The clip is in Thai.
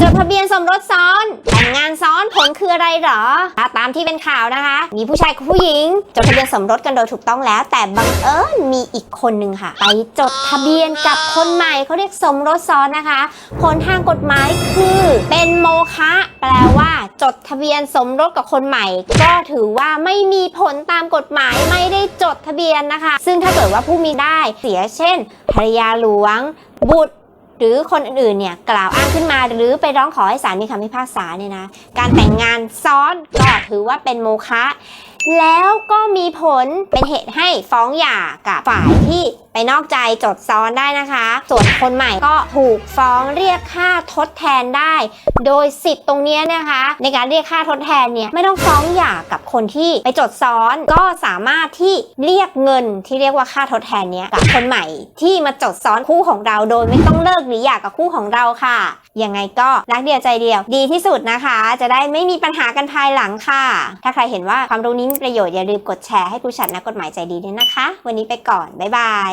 จดทะเบียนสมรสซ้อน แต่งงานซ้อนผลคืออะไรเหรอตามที่เป็นข่าวนะคะ มีผู้ชายกับผู้หญิง จดทะเบียนสมรสกันโดยถูกต้องแล้ว แต่บังเอิญมีอีกคนนึงค่ะ ไปจดทะเบียนกับคนใหม่เขาเรียกสมรสซ้อนนะคะ ผลทางกฎหมายคือเป็นโมฆะแปลว่าจดทะเบียนสมรสกับคนใหม่ ก็ถือว่าไม่มีผลตามกฎหมายไม่ได้จดทะเบียนนะคะ ซึ่งถ้าเกิดว่าผู้มีได้เสียเช่นภรรยาหลวง บุตร หรือคนอื่นๆเนี่ยกล่าวอ้างขึ้นมาหรือไปร้องขอให้ศาลมีคำพิพากษาเนี่ยนะการแต่งงานซ้อนก็ถือว่าเป็นโมฆะแล้วก็มีผลเป็นเหตุให้ฟ้องหย่ากับฝ่ายที่ นอกใจจดซ้อนได้นะคะ ส่วนคนใหม่ก็ถูกฟ้องเรียกค่าทดแทนได้ โดยสิทธิ์ตรงนี้นะคะ ในการเรียกค่าทดแทนเนี่ยไม่ต้องฟ้องหย่ากับคนที่ไปจดซ้อนก็สามารถที่เรียกเงินที่เรียกว่าค่าทดแทนเนี้ยกับคนใหม่ที่มาจดซ้อนคู่ของเราโดยไม่ต้องเลิกหรือหย่ากับคู่ของเราค่ะยังไงก็รักเดียวใจเดียว ดีที่สุดนะคะ จะได้ไม่มีปัญหากันภายหลังค่ะ ถ้าใครเห็นว่าความรู้นี้มีประโยชน์อย่าลืมกดแชร์ให้ผู้ชัดนักกฎหมายใจดีด้วยนะคะ วันนี้ไปก่อน บ๊ายบาย